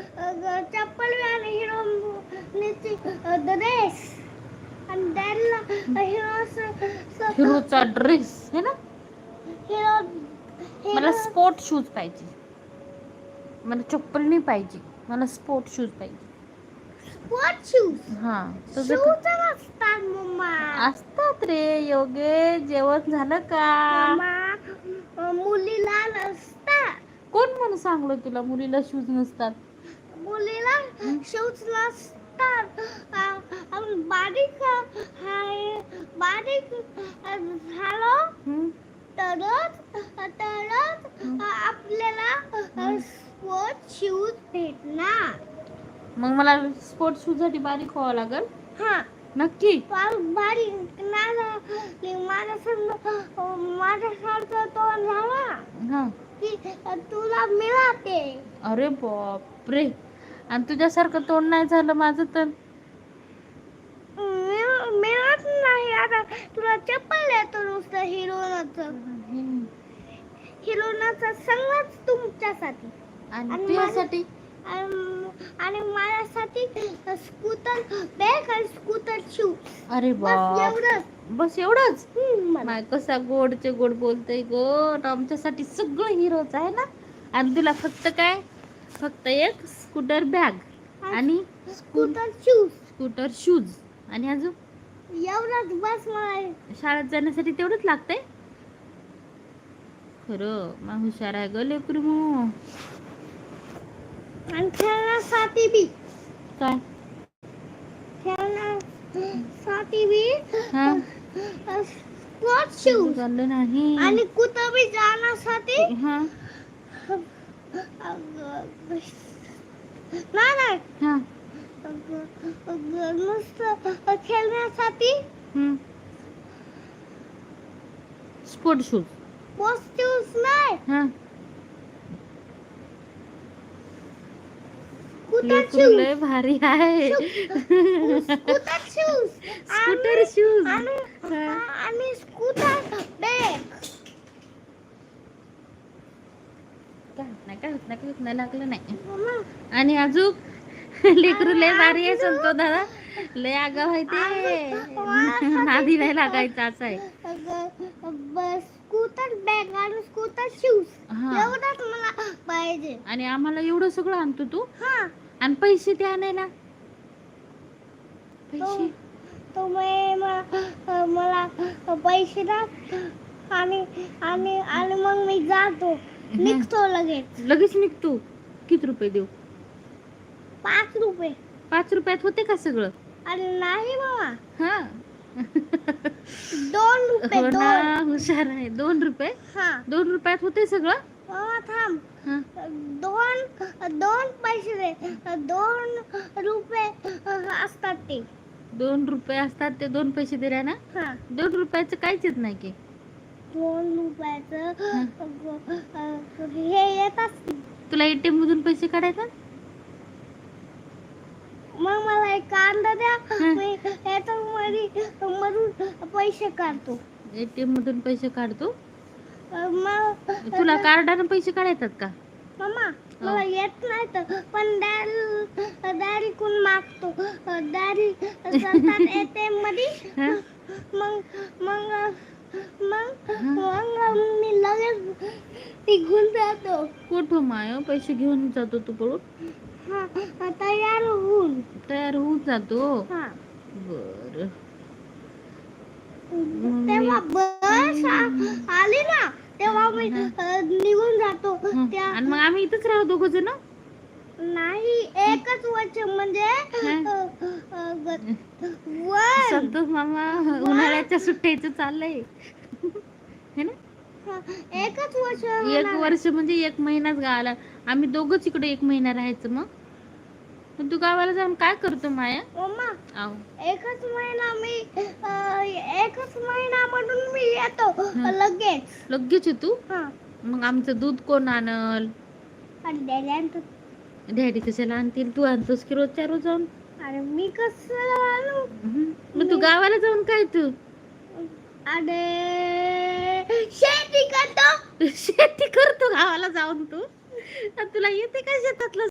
चप्पल आणि हिरोची ड्रेस आणि डॅडला हिरो हिरोचा ड्रेस है ना? हिरो मला स्पोर्ट शूज पाहिजे. मला चप्पल नाही पाहिजे. मला स्पोर्ट शूज पाहिजे. स्पोर्ट शूज हा असतात मम्मा. असतात रे योगे जेवण झालं का? मुलीला नसतात. कोण म्हणून सांगलं तुला मुलीला शूज नसतात? मुलीला शूज नसतात आपण बारीक आहे बारीक झालो? तरच तरच. आपल्याला स्पोर्ट शूज भेटणार. मग मला स्पोर्ट शूजसाठी बारीक व्हावं लागल? हा. नक्की? बारीक नाही माझ्या माझ्यासारखं तो झाला. हा. की तुला मिळते. अरे बापरे. आणि तुझ्यासारखं तोंड नाही झालं माझं तर? मिळ- मिळत नाही. आता तुला चप्पल येतो नुसतं हिरोनाचं. हिरोनाचं सगळंच तुमच्यासाठी. आणि तुझ्यासाठी? आणि माझ्यासाठी स्कूटर बॅग आणि स्कूटर शूज अरे बस बाप. एवढंच. बस एवढंच. माय कसा गोडचे गोड बोलतय गोड आमच्यासाठी सगळं हिरोच आहे ना? आणि तुला फक्त काय? फक्त एक स्कूटर बॅग आणि स्कूटर शूज स्कूटर शूज आणि अजून? एवढंच बस मला शाळेत जाण्यासाठी तेवढंच लागतंय? खरं मा हुशार आहे ग लेकरू मग. आणि खेळण्यासाठी बी. काय? खेळण्यासाठी बी. हा. स्पोर्ट शूज नाही. आणि कुठं बी जाण्यासाठी हा. नाही नाही हा नुसतं खेळण्यासाठी स्पोर्ट शूज पोस्ट शूज नाही हा स्कूटर लेकरू शूज लय भारी आहे स्कूटर शूज स्कूटर शूज आणि आणि स्कूटर बॅग काय होत नाही होत नाही लागलं नाही. आणि अजून? लेकरू लय भारी आहे संतो दादा. लय आगाव आहे ते. नादी नाही लागायचं असं आहे. स्कूटर बॅग आणि स्कूटर शूज एवढंच मला पाहिजे. आणि आम्हाला एवढं सगळं आणतो तू? हा. आणि पैसे ते आणायला? पैसे? मला पैसे द्या आणि आणि आणि मग मी जातो. निघतो लगेच. लगेच निघतो. किती रुपये देऊ? पाच रुपये. पाच रुपयात होते का सगळं? आणि नाही बाबा. हा. दोन रुपये हो दोन. हुशार आहे. दोन रुपये? हा. दोन रुपयात होते सगळं? बाबा थांब. हा. दोन दोन पैसे दे. दोन रुपये असतात ते. दोन रुपये असतात ते दोन पैसे दिल्या ना? हा. दोन रुपयाचं काहीच येत नाही की. दोन रुपयाचं हे. येतात तुला एटीएम मधून पैसे काढायचा? मग मला एक कांदा द्या हं. मी याच्यामध्ये मधून पैसे काढतो. एटीएम मधून पैसे काढतो? मग तुला कार्डानं पैसे काढायतात का? मामा मला येत नाही तर पण डॅडी डॅडी कोण मागतो सतत येते मध्ये. हा? मग मग मग मग मी लगेच निघून जातो. कुठं माय पैसे घेऊन जातो तू पळून? हा तयार होऊन. तयार होऊन जातो? हा. बर. तेव्हा बस आ- आली ना? तेव्हा मी अ, निघून जातो. त्या आणि मग आम्ही इथंच राहू दोघ जण? नाही एकच वर्ष म्हणजे संतोष मामा उन्हाळ्याच्या सुट्ट्याचं चाललंय. है ना? एकच वर्ष एक. वर्ष म्हणजे एक महिनाच गावाला आम्ही दोघच इकडे एक महिना राहायचं मग. तू गावाला जाऊन काय करतो माया? मम्मा एकच महिना मी एकच महिना म्हणून मी येतो. लगेच. लगेच तू मग आमचं दूध कोण आणल? आणि डॅडी कशाला आणतील? तू आणतोस की रोजच्या रोज जाऊन? अरे मी कसं हम्म. मग तू गावाला जाऊन काय तू? अरे शेती करतो. शेती करतो गावाला जाऊन तू? तुला येते का शेतातलं